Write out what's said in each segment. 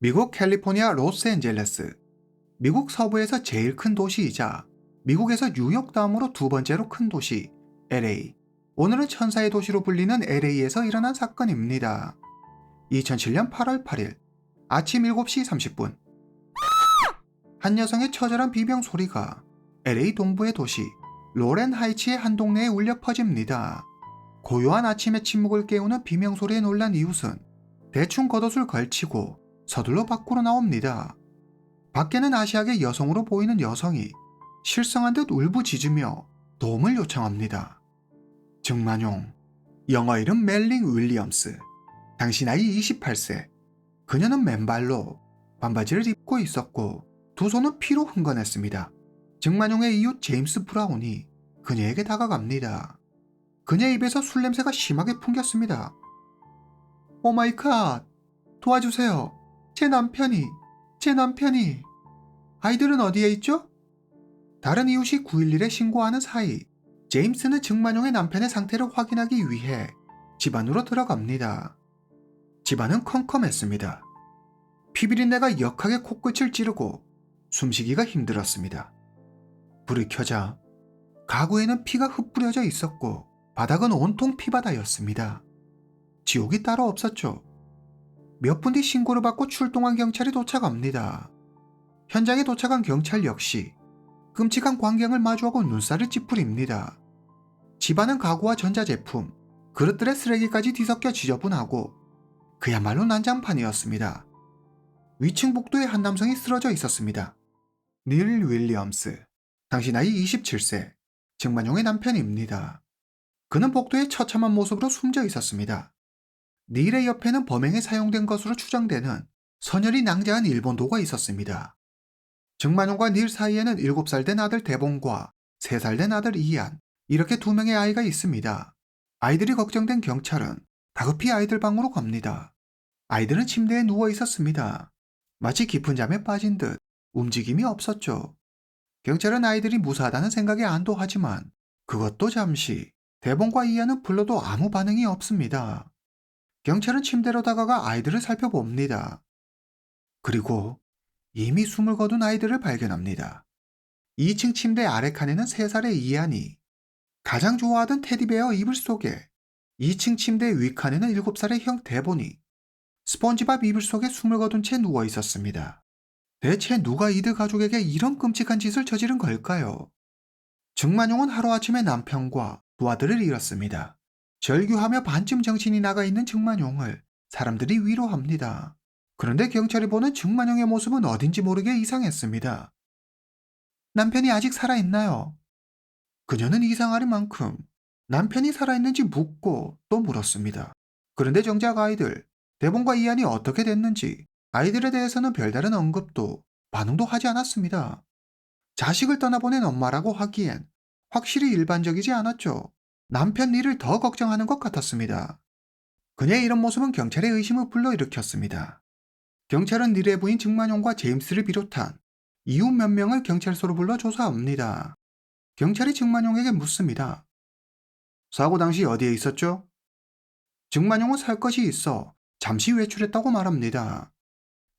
미국 캘리포니아 로스앤젤레스. 미국 서부에서 제일 큰 도시이자 미국에서 뉴욕 다음으로 두 번째로 큰 도시 LA. 오늘은 천사의 도시로 불리는 LA에서 일어난 사건입니다. 2007년 8월 8일 아침 7시 30분 한 여성의 처절한 비명 소리가 LA 동부의 도시 로렌 하이츠의 한 동네에 울려 퍼집니다. 고요한 아침의 침묵을 깨우는 비명 소리에 놀란 이웃은 대충 겉옷을 걸치고 서둘러 밖으로 나옵니다. 밖에는 아시아계 여성으로 보이는 여성이 실성한 듯 울부짖으며 도움을 요청합니다. 증만용, 영어 이름 멜링 윌리엄스, 당시 나이 28세. 그녀는 맨발로 반바지를 입고 있었고 두 손은 피로 흥건했습니다. 증만용의 이웃 제임스 브라운이 그녀에게 다가갑니다. 그녀 입에서 술 냄새가 심하게 풍겼습니다. 오마이 갓, 도와주세요. 제 남편이, 제 남편이. 아이들은 어디에 있죠? 다른 이웃이 911에 신고하는 사이, 제임스는 증만용의 남편의 상태를 확인하기 위해 집 안으로 들어갑니다. 집안은 컴컴했습니다. 피비린내가 역하게 코끝을 찌르고 숨쉬기가 힘들었습니다. 불이 켜자 가구에는 피가 흩뿌려져 있었고 바닥은 온통 피바다였습니다. 지옥이 따로 없었죠. 몇 분 뒤 신고를 받고 출동한 경찰이 도착합니다. 현장에 도착한 경찰 역시 끔찍한 광경을 마주하고 눈살을 찌푸립니다. 집안은 가구와 전자제품, 그릇들의 쓰레기까지 뒤섞여 지저분하고 그야말로 난장판이었습니다. 위층 복도에 한 남성이 쓰러져 있었습니다. 닐 윌리엄스, 당시 나이 27세, 증만용의 남편입니다. 그는 복도에 처참한 모습으로 숨져 있었습니다. 닐의 옆에는 범행에 사용된 것으로 추정되는 선열이 낭자한 일본도가 있었습니다. 증만용과 닐 사이에는 7살 된 아들 대봉과 3살 된 아들 이안, 이렇게 두 명의 아이가 있습니다. 아이들이 걱정된 경찰은 다급히 아이들 방으로 갑니다. 아이들은 침대에 누워 있었습니다. 마치 깊은 잠에 빠진 듯 움직임이 없었죠. 경찰은 아이들이 무사하다는 생각에 안도하지만 그것도 잠시 대봉과 이안은 불러도 아무 반응이 없습니다. 경찰은 침대로 다가가 아이들을 살펴봅니다. 그리고 이미 숨을 거둔 아이들을 발견합니다. 2층 침대 아래 칸에는 3살의 이안이 가장 좋아하던 테디베어 이불 속에 2층 침대 위 칸에는 7살의 형 대본이 스펀지밥 이불 속에 숨을 거둔 채 누워 있었습니다. 대체 누가 이들 가족에게 이런 끔찍한 짓을 저지른 걸까요? 증만용은 하루아침에 남편과 두 아들을 잃었습니다. 절규하며 반쯤 정신이 나가 있는 증만용을 사람들이 위로합니다. 그런데 경찰이 보는 증만용의 모습은 어딘지 모르게 이상했습니다. 남편이 아직 살아있나요? 그녀는 이상할 만큼 남편이 살아있는지 묻고 또 물었습니다. 그런데 정작 아이들, 대본과 이안이 어떻게 됐는지 아이들에 대해서는 별다른 언급도 반응도 하지 않았습니다. 자식을 떠나보낸 엄마라고 하기엔 확실히 일반적이지 않았죠. 남편 일을 더 걱정하는 것 같았습니다. 그녀의 이런 모습은 경찰의 의심을 불러일으켰습니다. 경찰은 닐의 부인 증만용과 제임스를 비롯한 이웃 몇 명을 경찰서로 불러 조사합니다. 경찰이 증만용에게 묻습니다. 사고 당시 어디에 있었죠? 증만용은 살 것이 있어 잠시 외출했다고 말합니다.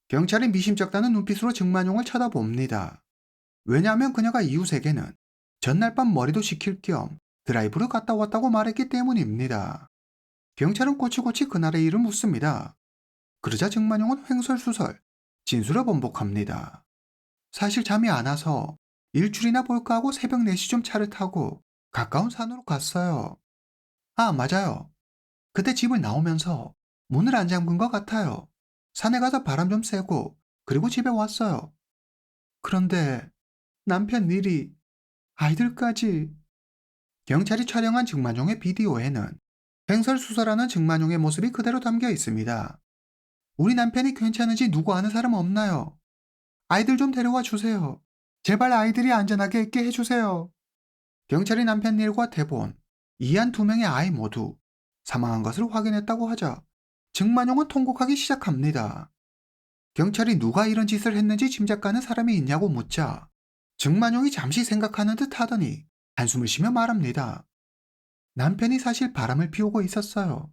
경찰이 미심쩍다는 눈빛으로 증만용을 쳐다봅니다. 왜냐하면 그녀가 이웃에게는 전날 밤 머리도 식힐 겸 드라이브를 갔다 왔다고 말했기 때문입니다. 경찰은 꼬치꼬치 그날의 일을 묻습니다. 그러자 증만용은 횡설수설 진술을 번복합니다. 사실 잠이 안 와서 일출이나 볼까 하고 새벽 4시쯤 차를 타고 가까운 산으로 갔어요. 아, 맞아요. 그때 집을 나오면서 문을 안 잠근 것 같아요. 산에 가서 바람 좀 쐬고 그리고 집에 왔어요. 그런데 남편 닐이 아이들까지 경찰이 촬영한 증만용의 비디오에는 횡설수설하는 증만용의 모습이 그대로 담겨 있습니다. 우리 남편이 괜찮은지 누구 아는 사람 없나요? 아이들 좀 데려와 주세요. 제발 아이들이 안전하게 있게 해주세요. 경찰이 남편 닐과 대본, 이한 두 명의 아이 모두 사망한 것을 확인했다고 하자 증만용은 통곡하기 시작합니다. 경찰이 누가 이런 짓을 했는지 짐작가는 사람이 있냐고 묻자 증만용이 잠시 생각하는 듯 하더니 한숨을 쉬며 말합니다. 남편이 사실 바람을 피우고 있었어요.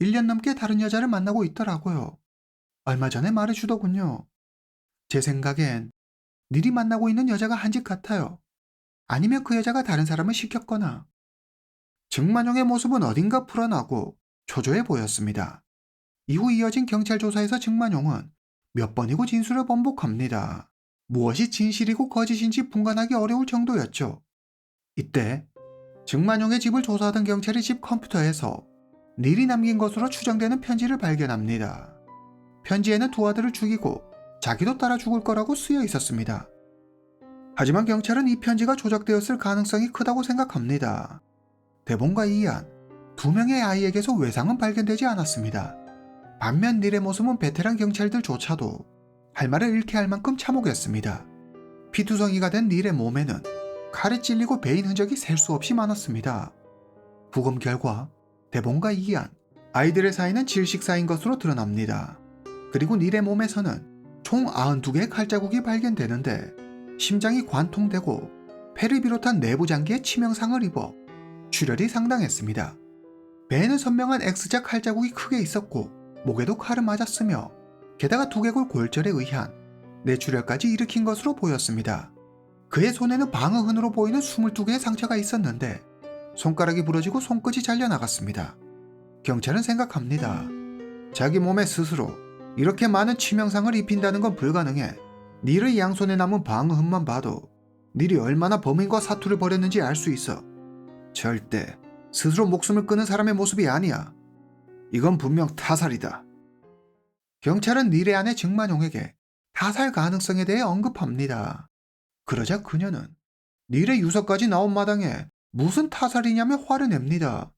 1년 넘게 다른 여자를 만나고 있더라고요. 얼마 전에 말해주더군요. 제 생각엔 닐이 만나고 있는 여자가 한 집 같아요. 아니면 그 여자가 다른 사람을 시켰거나. 증만용의 모습은 어딘가 불안하고 초조해 보였습니다. 이후 이어진 경찰 조사에서 증만용은 몇 번이고 진술을 번복합니다. 무엇이 진실이고 거짓인지 분간하기 어려울 정도였죠. 이때 증만용의 집을 조사하던 경찰이 집 컴퓨터에서 닐이 남긴 것으로 추정되는 편지를 발견합니다. 편지에는 두 아들을 죽이고 자기도 따라 죽을 거라고 쓰여 있었습니다. 하지만 경찰은 이 편지가 조작되었을 가능성이 크다고 생각합니다. 대본과 이안, 두 명의 아이에게서 외상은 발견되지 않았습니다. 반면 닐의 모습은 베테랑 경찰들조차도 할 말을 잃게 할 만큼 참혹했습니다. 피투성이가 된 닐의 몸에는 칼에 찔리고 베인 흔적이 셀 수 없이 많았습니다. 부검 결과 대본과 이안, 아이들의 사이는 질식 사인 것으로 드러납니다. 그리고 닐의 몸에서는 총 92개의 칼자국이 발견되는데 심장이 관통되고 폐를 비롯한 내부 장기에 치명상을 입어 출혈이 상당했습니다. 배에는 선명한 X자 칼자국이 크게 있었고 목에도 칼을 맞았으며 게다가 두개골 골절에 의한 뇌출혈까지 일으킨 것으로 보였습니다. 그의 손에는 방어흔으로 보이는 22개의 상처가 있었는데 손가락이 부러지고 손끝이 잘려나갔습니다. 경찰은 생각합니다. 자기 몸에 스스로 이렇게 많은 치명상을 입힌다는 건 불가능해. 닐의 양손에 남은 방어흔만 봐도 닐이 얼마나 범인과 사투를 벌였는지 알 수 있어. 절대 스스로 목숨을 끊은 사람의 모습이 아니야. 이건 분명 타살이다. 경찰은 닐의 아내 증만용에게 타살 가능성에 대해 언급합니다. 그러자 그녀는 닐의 유서까지 나온 마당에 무슨 타살이냐며 화를 냅니다.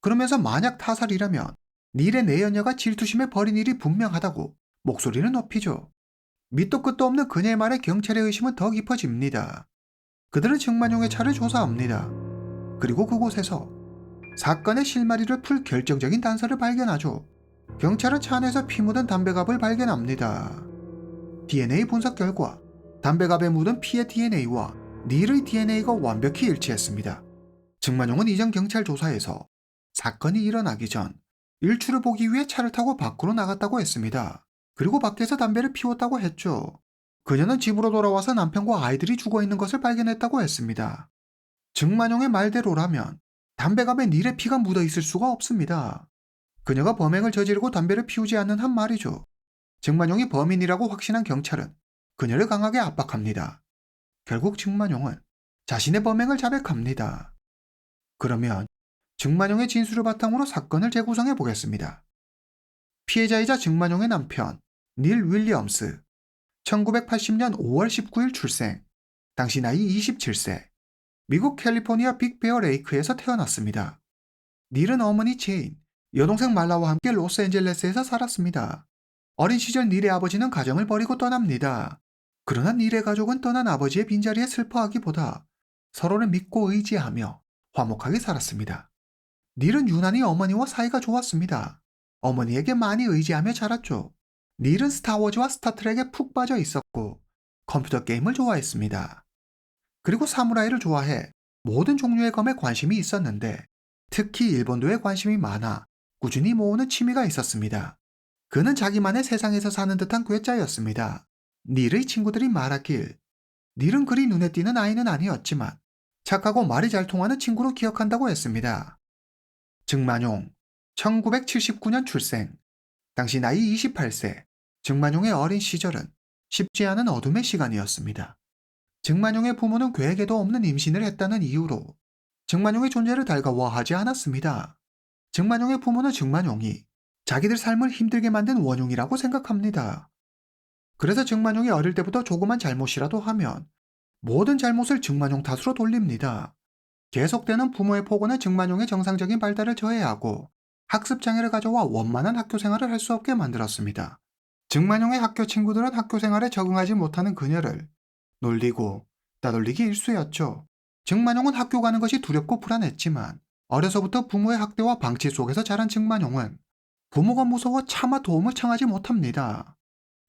그러면서 만약 타살이라면 닐의 내연녀가 질투심에 벌인 일이 분명하다고 목소리를 높이죠. 밑도 끝도 없는 그녀의 말에 경찰의 의심은 더 깊어집니다. 그들은 증만용의 차를 조사합니다. 그리고 그곳에서 사건의 실마리를 풀 결정적인 단서를 발견하죠. 경찰은 차 안에서 피 묻은 담배갑을 발견합니다. DNA 분석 결과 담배갑에 묻은 피의 DNA와 닐의 DNA가 완벽히 일치했습니다. 증만용은 이전 경찰 조사에서 사건이 일어나기 전 일출을 보기 위해 차를 타고 밖으로 나갔다고 했습니다. 그리고 밖에서 담배를 피웠다고 했죠. 그녀는 집으로 돌아와서 남편과 아이들이 죽어 있는 것을 발견했다고 했습니다. 증만용의 말대로라면 담배갑에 닐의 피가 묻어 있을 수가 없습니다. 그녀가 범행을 저지르고 담배를 피우지 않는 한 말이죠. 증만용이 범인이라고 확신한 경찰은 그녀를 강하게 압박합니다. 결국 증만용은 자신의 범행을 자백합니다. 그러면 증만용의 진술을 바탕으로 사건을 재구성해 보겠습니다. 피해자이자 증만용의 남편 닐 윌리엄스 1980년 5월 19일 출생 당시 나이 27세 미국 캘리포니아 빅베어 레이크에서 태어났습니다. 닐은 어머니 제인, 여동생 말라와 함께 로스앤젤레스에서 살았습니다. 어린 시절 닐의 아버지는 가정을 버리고 떠납니다. 그러나 닐의 가족은 떠난 아버지의 빈자리에 슬퍼하기보다 서로를 믿고 의지하며 화목하게 살았습니다. 닐은 유난히 어머니와 사이가 좋았습니다. 어머니에게 많이 의지하며 자랐죠. 닐은 스타워즈와 스타트랙에 푹 빠져 있었고 컴퓨터 게임을 좋아했습니다. 그리고 사무라이를 좋아해 모든 종류의 검에 관심이 있었는데 특히 일본도에 관심이 많아 꾸준히 모으는 취미가 있었습니다. 그는 자기만의 세상에서 사는 듯한 괴짜였습니다. 닐의 친구들이 말하길 닐은 그리 눈에 띄는 아이는 아니었지만 착하고 말이 잘 통하는 친구로 기억한다고 했습니다. 증만용 1979년 출생 당시 나이 28세 증만용의 어린 시절은 쉽지 않은 어둠의 시간이었습니다. 증만용의 부모는 계획에도 없는 임신을 했다는 이유로 증만용의 존재를 달가워하지 않았습니다. 증만용의 부모는 증만용이 자기들 삶을 힘들게 만든 원흉이라고 생각합니다. 그래서 증만용이 어릴 때부터 조그만 잘못이라도 하면 모든 잘못을 증만용 탓으로 돌립니다. 계속되는 부모의 폭언은 증만용의 정상적인 발달을 저해하고 학습 장애를 가져와 원만한 학교 생활을 할 수 없게 만들었습니다. 증만용의 학교 친구들은 학교 생활에 적응하지 못하는 그녀를 놀리고 따돌리기 일쑤였죠. 증만용은 학교 가는 것이 두렵고 불안했지만 어려서부터 부모의 학대와 방치 속에서 자란 증만용은 부모가 무서워 차마 도움을 청하지 못합니다.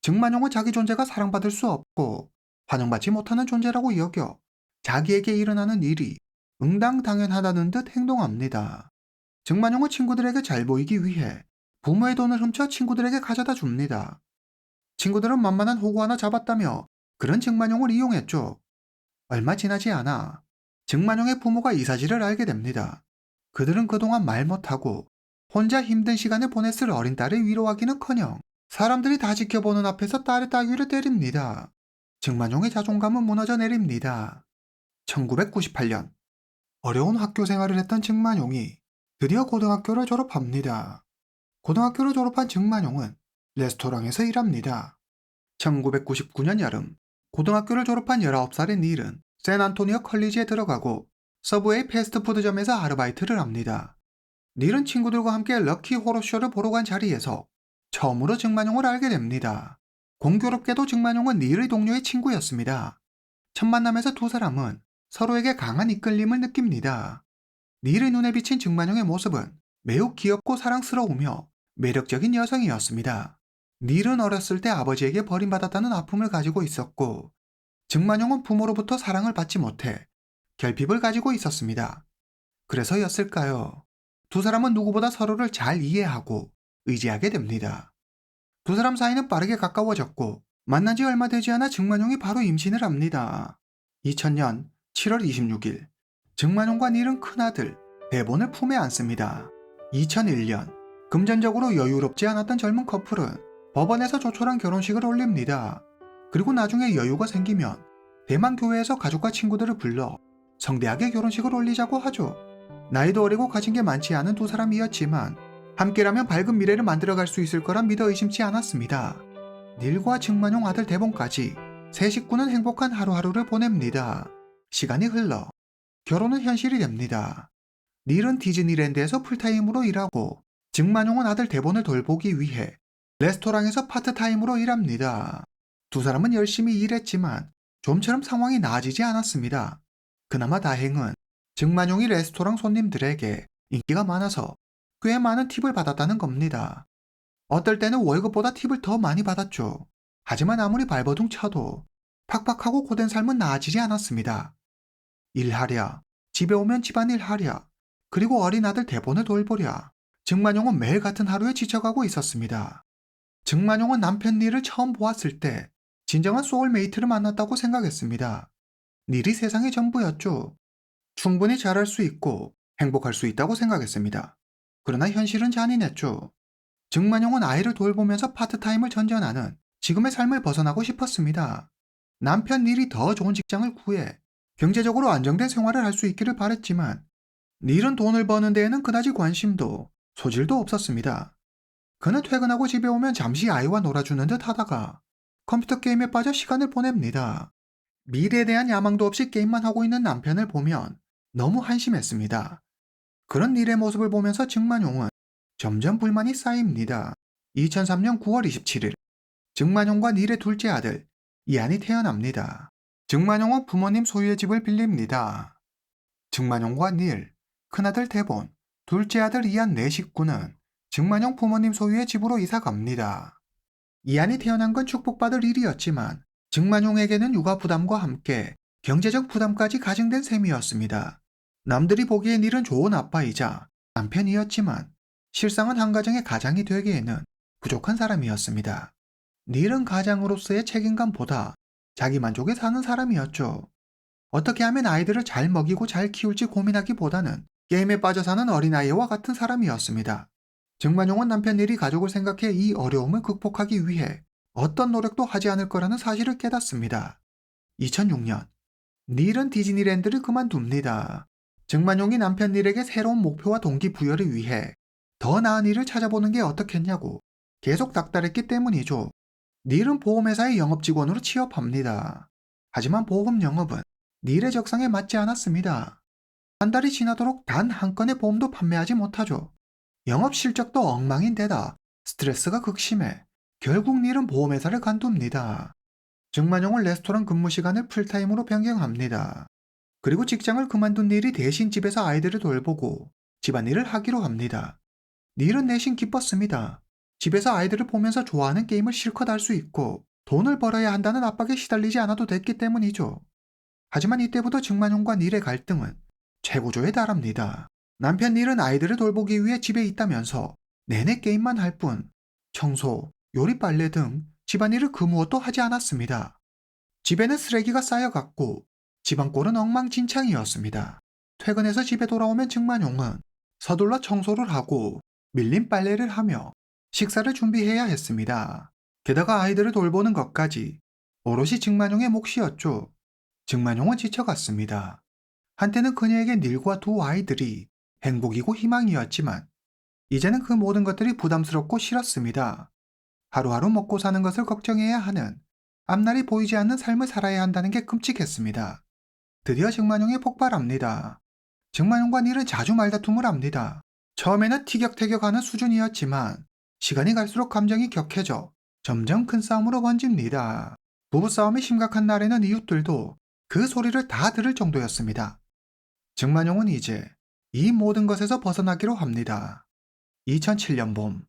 증만용은 자기 존재가 사랑받을 수 없고 환영받지 못하는 존재라고 여겨 자기에게 일어나는 일이 응당 당연하다는 듯 행동합니다. 증만용은 친구들에게 잘 보이기 위해 부모의 돈을 훔쳐 친구들에게 가져다 줍니다. 친구들은 만만한 호구 하나 잡았다며 그런 증만용을 이용했죠. 얼마 지나지 않아 증만용의 부모가 이 사실을 알게 됩니다. 그들은 그동안 말 못하고 혼자 힘든 시간을 보냈을 어린 딸을 위로하기는커녕 사람들이 다 지켜보는 앞에서 딸의 따귀를 때립니다. 증만용의 자존감은 무너져 내립니다. 1998년 어려운 학교 생활을 했던 증만용이 드디어 고등학교를 졸업합니다. 고등학교를 졸업한 증만용은 레스토랑에서 일합니다. 1999년 여름 고등학교를 졸업한 19살의 닐은 샌안토니오 컬리지에 들어가고 서브웨이 패스트푸드점에서 아르바이트를 합니다. 닐은 친구들과 함께 럭키 호러쇼를 보러 간 자리에서 처음으로 증만용을 알게 됩니다. 공교롭게도 증만용은 닐의 동료의 친구였습니다. 첫 만남에서 두 사람은 서로에게 강한 이끌림을 느낍니다. 닐의 눈에 비친 증만용의 모습은 매우 귀엽고 사랑스러우며 매력적인 여성이었습니다. 닐은 어렸을 때 아버지에게 버림받았다는 아픔을 가지고 있었고, 증만용은 부모로부터 사랑을 받지 못해 결핍을 가지고 있었습니다. 그래서였을까요? 두 사람은 누구보다 서로를 잘 이해하고 의지하게 됩니다. 두 사람 사이는 빠르게 가까워졌고, 만난 지 얼마 되지 않아 증만용이 바로 임신을 합니다. 2000년 7월 26일, 증만용과 닐은 큰아들, 대본을 품에 안습니다. 2001년, 금전적으로 여유롭지 않았던 젊은 커플은 법원에서 조촐한 결혼식을 올립니다. 그리고 나중에 여유가 생기면 대만 교회에서 가족과 친구들을 불러 성대하게 결혼식을 올리자고 하죠. 나이도 어리고 가진 게 많지 않은 두 사람이었지만 함께라면 밝은 미래를 만들어갈 수 있을 거란 믿어 의심치 않았습니다. 닐과 증만용 아들 대본까지 세 식구는 행복한 하루하루를 보냅니다. 시간이 흘러 결혼은 현실이 됩니다. 닐은 디즈니랜드에서 풀타임으로 일하고 증만용은 아들 대본을 돌보기 위해 레스토랑에서 파트타임으로 일합니다. 두 사람은 열심히 일했지만 좀처럼 상황이 나아지지 않았습니다. 그나마 다행은 증만용이 레스토랑 손님들에게 인기가 많아서 꽤 많은 팁을 받았다는 겁니다. 어떨 때는 월급보다 팁을 더 많이 받았죠. 하지만 아무리 발버둥 쳐도 팍팍하고 고된 삶은 나아지지 않았습니다. 일하랴, 집에 오면 집안일 하랴, 그리고 어린 아들 대본을 돌보랴. 증만용은 매일 같은 하루에 지쳐가고 있었습니다. 증만용은 남편 닐을 처음 보았을 때 진정한 소울메이트를 만났다고 생각했습니다. 닐이 세상의 전부였죠. 충분히 잘할 수 있고 행복할 수 있다고 생각했습니다. 그러나 현실은 잔인했죠. 증만용은 아이를 돌보면서 파트타임을 전전하는 지금의 삶을 벗어나고 싶었습니다. 남편 닐이 더 좋은 직장을 구해 경제적으로 안정된 생활을 할 수 있기를 바랬지만 닐은 돈을 버는 데에는 그다지 관심도 소질도 없었습니다. 그는 퇴근하고 집에 오면 잠시 아이와 놀아주는 듯 하다가 컴퓨터 게임에 빠져 시간을 보냅니다. 미래에 대한 야망도 없이 게임만 하고 있는 남편을 보면 너무 한심했습니다. 그런 닐의 모습을 보면서 증만용은 점점 불만이 쌓입니다. 2003년 9월 27일, 증만용과 닐의 둘째 아들, 이안이 태어납니다. 증만용은 부모님 소유의 집을 빌립니다. 증만용과 닐, 큰아들 대본, 둘째 아들 이안 네 식구는 증만용 부모님 소유의 집으로 이사 갑니다. 이안이 태어난 건 축복받을 일이었지만 증만용에게는 육아 부담과 함께 경제적 부담까지 가중된 셈이었습니다. 남들이 보기엔 일은 좋은 아빠이자 남편이었지만 실상은 한 가정의 가장이 되기에는 부족한 사람이었습니다. 닐은 가장으로서의 책임감보다 자기 만족에 사는 사람이었죠. 어떻게 하면 아이들을 잘 먹이고 잘 키울지 고민하기보다는 게임에 빠져 사는 어린아이와 같은 사람이었습니다. 증만용은 남편 닐이 가족을 생각해 이 어려움을 극복하기 위해 어떤 노력도 하지 않을 거라는 사실을 깨닫습니다. 2006년, 닐은 디즈니랜드를 그만둡니다. 증만용이 남편 닐에게 새로운 목표와 동기부여를 위해 더 나은 일을 찾아보는 게 어떻겠냐고 계속 닥달했기 때문이죠. 닐은 보험회사의 영업 직원으로 취업합니다. 하지만 보험 영업은 닐의 적성에 맞지 않았습니다. 한 달이 지나도록 단 한 건의 보험도 판매하지 못하죠. 영업 실적도 엉망인 데다 스트레스가 극심해 결국 닐은 보험회사를 관둡니다. 증만용은 레스토랑 근무 시간을 풀타임으로 변경합니다. 그리고 직장을 그만둔 닐이 대신 집에서 아이들을 돌보고 집안일을 하기로 합니다. 닐은 내심 기뻤습니다. 집에서 아이들을 보면서 좋아하는 게임을 실컷 할 수 있고 돈을 벌어야 한다는 압박에 시달리지 않아도 됐기 때문이죠. 하지만 이때부터 증만용과 닐의 갈등은 최고조에 달합니다. 남편 닐은 아이들을 돌보기 위해 집에 있다면서 내내 게임만 할 뿐 청소, 요리 빨래 등 집안일을 그 무엇도 하지 않았습니다. 집에는 쓰레기가 쌓여갔고 집안꼴은 엉망진창이었습니다. 퇴근해서 집에 돌아오면 증만용은 서둘러 청소를 하고 밀린 빨래를 하며 식사를 준비해야 했습니다. 게다가 아이들을 돌보는 것까지 오롯이 증만용의 몫이었죠. 증만용은 지쳐갔습니다. 한때는 그녀에게 닐과 두 아이들이 행복이고 희망이었지만 이제는 그 모든 것들이 부담스럽고 싫었습니다. 하루하루 먹고 사는 것을 걱정해야 하는 앞날이 보이지 않는 삶을 살아야 한다는 게 끔찍했습니다. 드디어 증만용이 폭발합니다. 증만용과 닐은 자주 말다툼을 합니다. 처음에는 티격태격하는 수준이었지만 시간이 갈수록 감정이 격해져 점점 큰 싸움으로 번집니다. 부부싸움이 심각한 날에는 이웃들도 그 소리를 다 들을 정도였습니다. 증만용은 이제 이 모든 것에서 벗어나기로 합니다. 2007년 봄,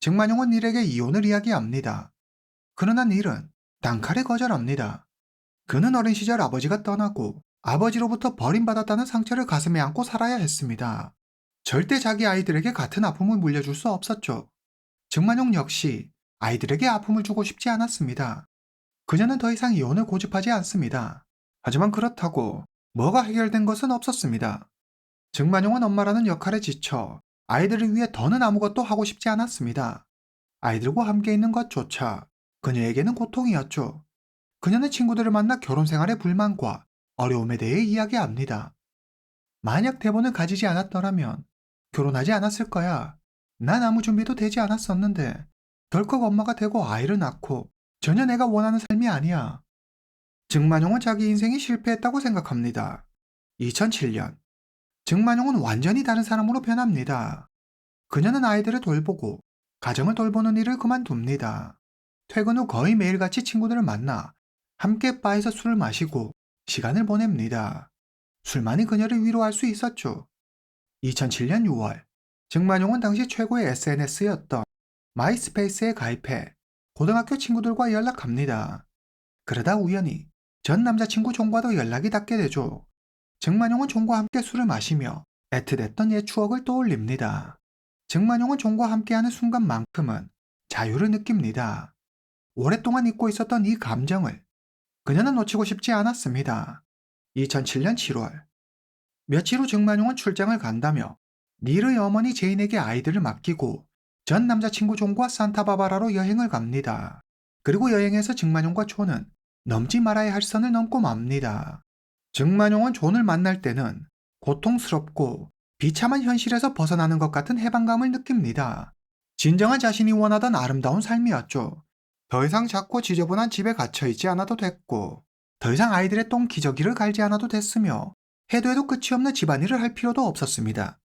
증만용은 닐에게 이혼을 이야기합니다. 그러나 닐은 단칼에 거절합니다. 그는 어린 시절 아버지가 떠나고 아버지로부터 버림받았다는 상처를 가슴에 안고 살아야 했습니다. 절대 자기 아이들에게 같은 아픔을 물려줄 수 없었죠. 증만용 역시 아이들에게 아픔을 주고 싶지 않았습니다. 그녀는 더 이상 이혼을 고집하지 않습니다. 하지만 그렇다고 뭐가 해결된 것은 없었습니다. 증만용은 엄마라는 역할에 지쳐 아이들을 위해 더는 아무것도 하고 싶지 않았습니다. 아이들과 함께 있는 것조차 그녀에게는 고통이었죠. 그녀는 친구들을 만나 결혼 생활의 불만과 어려움에 대해 이야기합니다. 만약 대본을 가지지 않았더라면 결혼하지 않았을 거야. 난 아무 준비도 되지 않았었는데 덜컥 엄마가 되고 아이를 낳고 전혀 내가 원하는 삶이 아니야. 증만용은 자기 인생이 실패했다고 생각합니다. 2007년 증만용은 완전히 다른 사람으로 변합니다. 그녀는 아이들을 돌보고 가정을 돌보는 일을 그만둡니다. 퇴근 후 거의 매일같이 친구들을 만나 함께 바에서 술을 마시고 시간을 보냅니다. 술만이 그녀를 위로할 수 있었죠. 2007년 6월 증만용은 당시 최고의 SNS였던 마이스페이스에 가입해 고등학교 친구들과 연락합니다. 그러다 우연히 전 남자친구 종과도 연락이 닿게 되죠. 증만용은 종과 함께 술을 마시며 애틋했던 옛 추억을 떠올립니다. 증만용은 종과 함께하는 순간만큼은 자유를 느낍니다. 오랫동안 잊고 있었던 이 감정을 그녀는 놓치고 싶지 않았습니다. 2007년 7월 며칠 후 증만용은 출장을 간다며 닐의 어머니 제인에게 아이들을 맡기고 전 남자친구 존과 산타바바라로 여행을 갑니다. 그리고 여행에서 증만용과 존은 넘지 말아야 할 선을 넘고 맙니다. 증만용은 존을 만날 때는 고통스럽고 비참한 현실에서 벗어나는 것 같은 해방감을 느낍니다. 진정한 자신이 원하던 아름다운 삶이었죠. 더 이상 작고 지저분한 집에 갇혀 있지 않아도 됐고, 더 이상 아이들의 똥 기저귀를 갈지 않아도 됐으며, 해도 해도 끝이 없는 집안일을 할 필요도 없었습니다.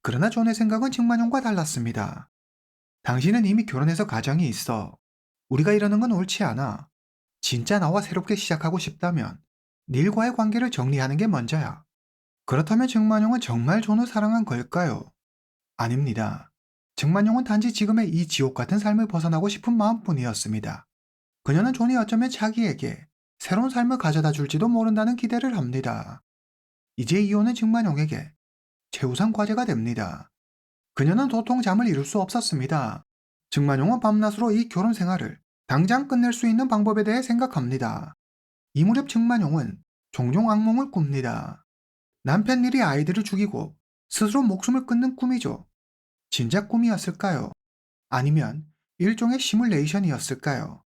그러나 존의 생각은 증만용과 달랐습니다. 당신은 이미 결혼해서 가정이 있어. 우리가 이러는 건 옳지 않아. 진짜 나와 새롭게 시작하고 싶다면 닐과의 관계를 정리하는 게 먼저야. 그렇다면 증만용은 정말 존을 사랑한 걸까요? 아닙니다. 증만용은 단지 지금의 이 지옥 같은 삶을 벗어나고 싶은 마음뿐이었습니다. 그녀는 존이 어쩌면 자기에게 새로운 삶을 가져다 줄지도 모른다는 기대를 합니다. 이제 이혼은 증만용에게 최우선 과제가 됩니다. 그녀는 도통 잠을 이룰 수 없었습니다. 증만용은 밤낮으로 이 결혼 생활을 당장 끝낼 수 있는 방법에 대해 생각합니다. 이 무렵 증만용은 종종 악몽을 꿉니다. 남편 일이 아이들을 죽이고 스스로 목숨을 끊는 꿈이죠. 진짜 꿈이었을까요? 아니면 일종의 시뮬레이션이었을까요?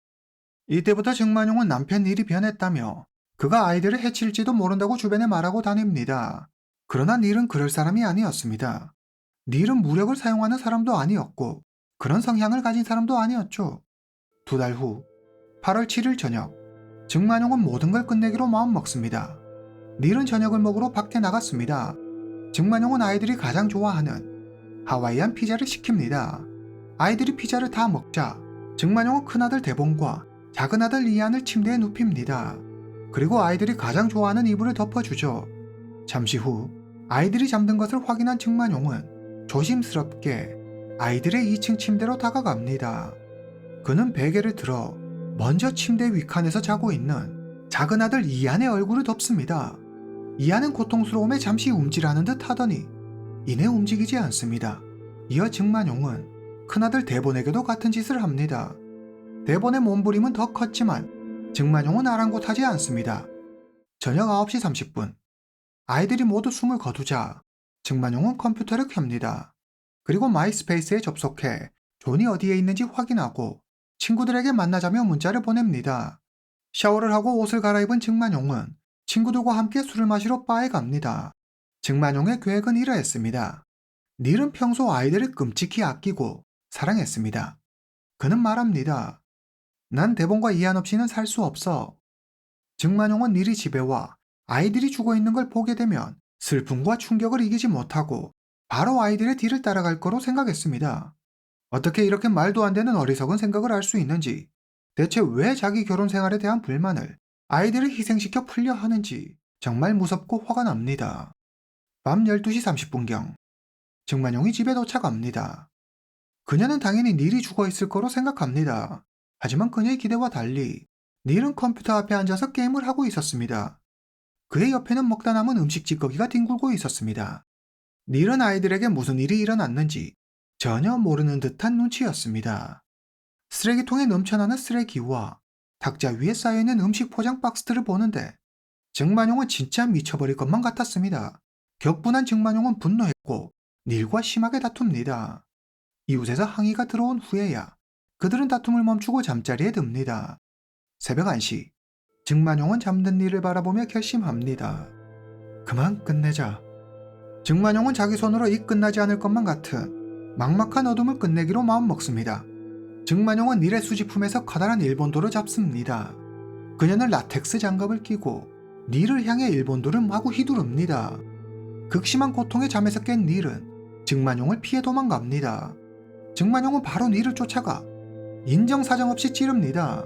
이때부터 증만용은 남편 일이 변했다며 그가 아이들을 해칠지도 모른다고 주변에 말하고 다닙니다. 그러나 닐은 그럴 사람이 아니었습니다. 닐은 무력을 사용하는 사람도 아니었고 그런 성향을 가진 사람도 아니었죠. 두 달 후 8월 7일 저녁 증만용은 모든 걸 끝내기로 마음먹습니다. 닐은 저녁을 먹으러 밖에 나갔습니다. 증만용은 아이들이 가장 좋아하는 하와이안 피자를 시킵니다. 아이들이 피자를 다 먹자 증만용은 큰아들 대봉과 작은아들 리안을 침대에 눕힙니다. 그리고 아이들이 가장 좋아하는 이불을 덮어주죠. 잠시 후 아이들이 잠든 것을 확인한 증만용은 조심스럽게 아이들의 2층 침대로 다가갑니다. 그는 베개를 들어 먼저 침대 윗칸에서 자고 있는 작은 아들 이안의 얼굴을 덮습니다. 이안은 고통스러움에 잠시 움찔하는 듯 하더니 이내 움직이지 않습니다. 이어 증만용은 큰아들 대본에게도 같은 짓을 합니다. 대본의 몸부림은 더 컸지만 증만용은 아랑곳하지 않습니다. 저녁 9시 30분 아이들이 모두 숨을 거두자 증만용은 컴퓨터를 켭니다. 그리고 마이스페이스에 접속해 존이 어디에 있는지 확인하고 친구들에게 만나자며 문자를 보냅니다. 샤워를 하고 옷을 갈아입은 증만용은 친구들과 함께 술을 마시러 바에 갑니다. 증만용의 계획은 이러했습니다. 닐은 평소 아이들을 끔찍히 아끼고 사랑했습니다. 그는 말합니다. 난 대본과 이한 없이는 살 수 없어. 증만용은 닐이 집에 와 아이들이 죽어 있는 걸 보게 되면 슬픔과 충격을 이기지 못하고 바로 아이들의 뒤를 따라갈 거로 생각했습니다. 어떻게 이렇게 말도 안 되는 어리석은 생각을 할 수 있는지, 대체 왜 자기 결혼 생활에 대한 불만을 아이들을 희생시켜 풀려 하는지 정말 무섭고 화가 납니다. 밤 12시 30분경, 증만용이 집에 도착합니다. 그녀는 당연히 닐이 죽어 있을 거로 생각합니다. 하지만 그녀의 기대와 달리 닐은 컴퓨터 앞에 앉아서 게임을 하고 있었습니다. 그의 옆에는 먹다 남은 음식 찌꺼기가 뒹굴고 있었습니다. 닐은 아이들에게 무슨 일이 일어났는지 전혀 모르는 듯한 눈치였습니다. 쓰레기통에 넘쳐나는 쓰레기와 탁자 위에 쌓여있는 음식 포장 박스들을 보는데 증만용은 진짜 미쳐버릴 것만 같았습니다. 격분한 증만용은 분노했고 닐과 심하게 다툽니다. 이웃에서 항의가 들어온 후에야 그들은 다툼을 멈추고 잠자리에 듭니다. 새벽 1시 증만용은 잠든 닐을 바라보며 결심합니다. 그만 끝내자. 증만용은 자기 손으로 이 끝나지 않을 것만 같은 막막한 어둠을 끝내기로 마음먹습니다. 증만용은 닐의 수집품에서 커다란 일본도를 잡습니다. 그녀는 라텍스 장갑을 끼고 닐을 향해 일본도를 마구 휘두릅니다. 극심한 고통에 잠에서 깬 닐은 증만용을 피해 도망갑니다. 증만용은 바로 닐을 쫓아가 인정사정 없이 찌릅니다.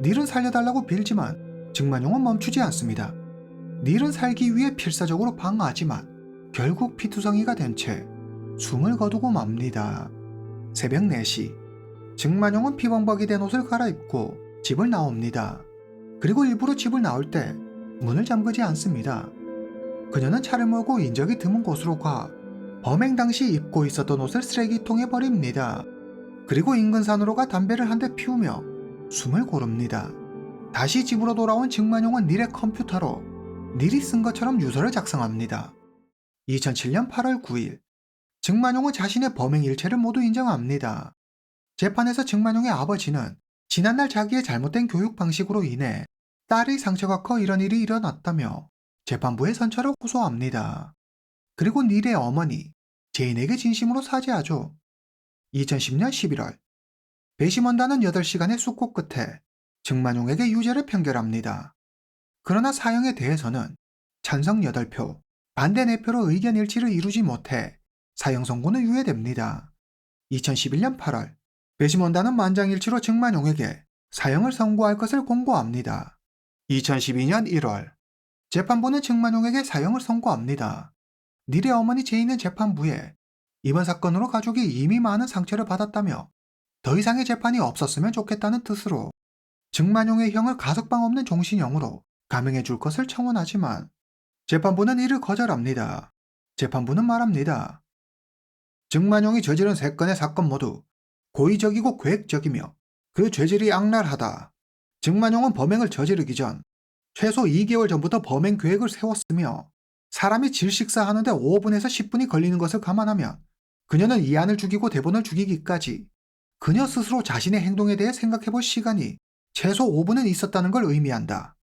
닐은 살려달라고 빌지만 증만용은 멈추지 않습니다. 닐은 살기 위해 필사적으로 방어하지만 결국 피투성이가 된 채 숨을 거두고 맙니다. 새벽 4시 증만용은 피범벅이 된 옷을 갈아입고 집을 나옵니다. 그리고 일부러 집을 나올 때 문을 잠그지 않습니다. 그녀는 차를 몰고 인적이 드문 곳으로 가 범행 당시 입고 있었던 옷을 쓰레기통에 버립니다. 그리고 인근 산으로 가 담배를 한 대 피우며 숨을 고릅니다. 다시 집으로 돌아온 증만용은 닐의 컴퓨터로 닐이 쓴 것처럼 유서를 작성합니다. 2007년 8월 9일 증만용은 자신의 범행 일체를 모두 인정합니다. 재판에서 증만용의 아버지는 지난날 자기의 잘못된 교육 방식으로 인해 딸의 상처가 커 이런 일이 일어났다며 재판부에 선처를 호소합니다. 그리고 닐의 어머니 제인에게 진심으로 사죄하죠. 2010년 11월 배심원단은 8시간의 숙고 끝에 증만용에게 유죄를 판결합니다. 그러나 사형에 대해서는 찬성 8표, 반대 4표로 의견 일치를 이루지 못해 사형 선고는 유예됩니다. 2011년 8월 배심원단은 만장일치로 증만용에게 사형을 선고할 것을 공고합니다. 2012년 1월 재판부는 증만용에게 사형을 선고합니다. 닐의 어머니 제이는 재판부에 이번 사건으로 가족이 이미 많은 상처를 받았다며 더 이상의 재판이 없었으면 좋겠다는 뜻으로 증만용의 형을 가석방 없는 종신형으로 감형해 줄 것을 청원하지만 재판부는 이를 거절합니다. 재판부는 말합니다. 증만용이 저지른 세 건의 사건 모두 고의적이고 계획적이며 그 죄질이 악랄하다. 증만용은 범행을 저지르기 전 최소 2개월 전부터 범행 계획을 세웠으며 사람이 질식사하는데 5분에서 10분이 걸리는 것을 감안하면 그녀는 이안을 죽이고 대본을 죽이기까지 그녀 스스로 자신의 행동에 대해 생각해볼 시간이 최소 5분은 있었다는 걸 의미한다.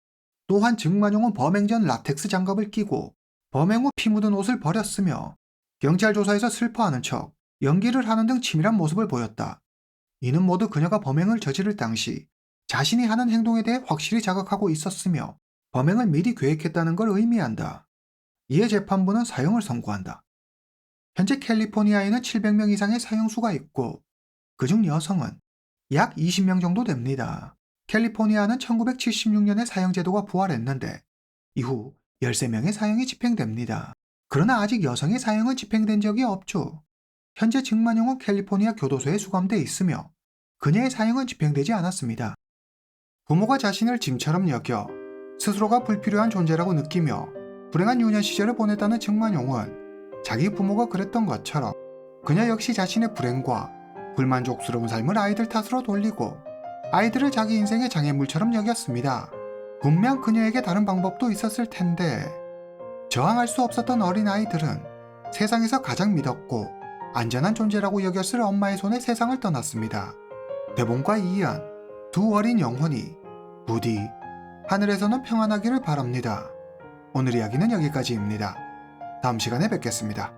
또한 증만용은 범행 전 라텍스 장갑을 끼고 범행 후 피 묻은 옷을 버렸으며 경찰 조사에서 슬퍼하는 척 연기를 하는 등 치밀한 모습을 보였다. 이는 모두 그녀가 범행을 저지를 당시 자신이 하는 행동에 대해 확실히 자각하고 있었으며 범행을 미리 계획했다는 걸 의미한다. 이에 재판부는 사형을 선고한다. 현재 캘리포니아에는 700명 이상의 사형수가 있고 그중 여성은 약 20명 정도 됩니다. 캘리포니아는 1976년에 사형제도가 부활했는데 이후 13명의 사형이 집행됩니다. 그러나 아직 여성의 사형은 집행된 적이 없죠. 현재 증만용은 캘리포니아 교도소에 수감돼 있으며 그녀의 사형은 집행되지 않았습니다. 부모가 자신을 짐처럼 여겨 스스로가 불필요한 존재라고 느끼며 불행한 유년 시절을 보냈다는 증만용은 자기 부모가 그랬던 것처럼 그녀 역시 자신의 불행과 불만족스러운 삶을 아이들 탓으로 돌리고 아이들을 자기 인생의 장애물처럼 여겼습니다. 분명 그녀에게 다른 방법도 있었을 텐데 저항할 수 없었던 어린 아이들은 세상에서 가장 믿었고 안전한 존재라고 여겼을 엄마의 손에 세상을 떠났습니다. 대본과 이안 두 어린 영혼이 부디 하늘에서는 평안하기를 바랍니다. 오늘 이야기는 여기까지입니다. 다음 시간에 뵙겠습니다.